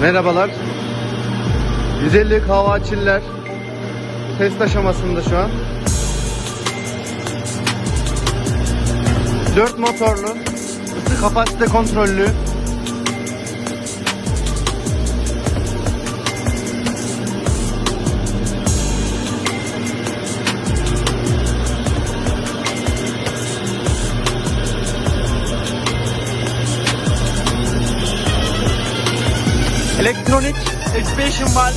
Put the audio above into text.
Merhabalar. 150 hava çiller test aşamasında şu an. 4 motorlu, ısı kapasite kontrollü. elektronik, 35 mal